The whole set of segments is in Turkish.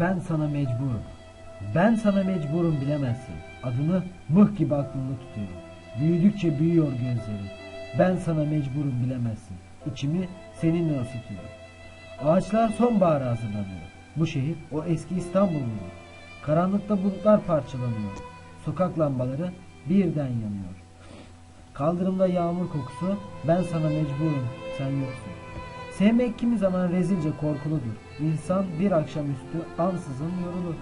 Ben sana mecburum. Ben sana mecburum bilemezsin. Adını mıh gibi aklımda tutuyorum. Büyüdükçe büyüyor gözlerin. Ben sana mecburum bilemezsin. İçimi seninle ısıtıyorum. Ağaçlar sonbahara hazırlanıyor. Bu şehir o eski İstanbul gibi. Karanlıkta bulutlar parçalanıyor. Sokak lambaları birden yanıyor. Kaldırımda yağmur kokusu, ben sana mecburum, sen yoksun. Sevmek kimi zaman rezilce korkuludur. İnsan bir akşamüstü ansızın yorulur.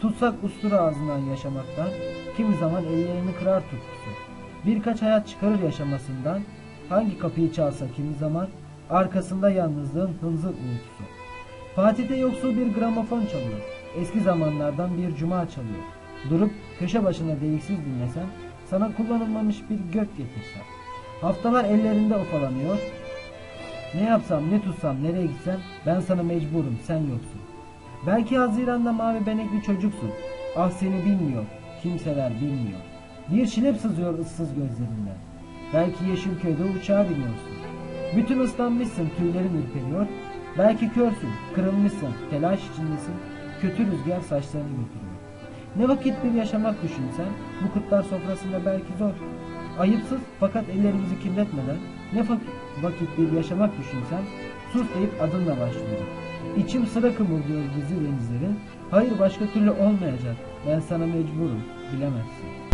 Tutsak ustura ağzından yaşamaktan, kimi zaman ellerini kırar tutkusu. Birkaç hayat çıkarır yaşamasından, hangi kapıyı çalsa kimi zaman, arkasında yalnızlığın hınzır uğultusu. Fatih'te yoksul bir gramofon çalıyor. Eski zamanlardan bir cuma çalıyor. Durup köşe başında deliksiz dinlesen, sana kullanılmamış bir gök getirsem. Haftalar ellerinde ufalanıyor. Ne yapsam, ne tutsam, nereye gitsem ben sana mecburum, sen yoksun. Belki Haziran'da mavi benekli çocuksun. Ah seni bilmiyor, kimseler bilmiyor. Bir şilep sızıyor ıssız gözlerinden. Belki Yeşilköy'de uçağa biniyorsun. Bütün ıslanmışsın, tüylerin ürperiyor. Belki körsün, kırılmışsın, telaş içindesin. Kötü rüzgar saçlarını götürüyor. Ne vakit bir yaşamak düşünsen, bu kutlar sofrasında belki zor. Ayıpsız fakat ellerimizi kirletmeden, ne fak- vakit bir yaşamak düşünsen, sus deyip adınla başlıyor. İçim sıra kımıldıyor gizli denizlerin, hayır başka türlü olmayacak, ben sana mecburum, bilemezsin.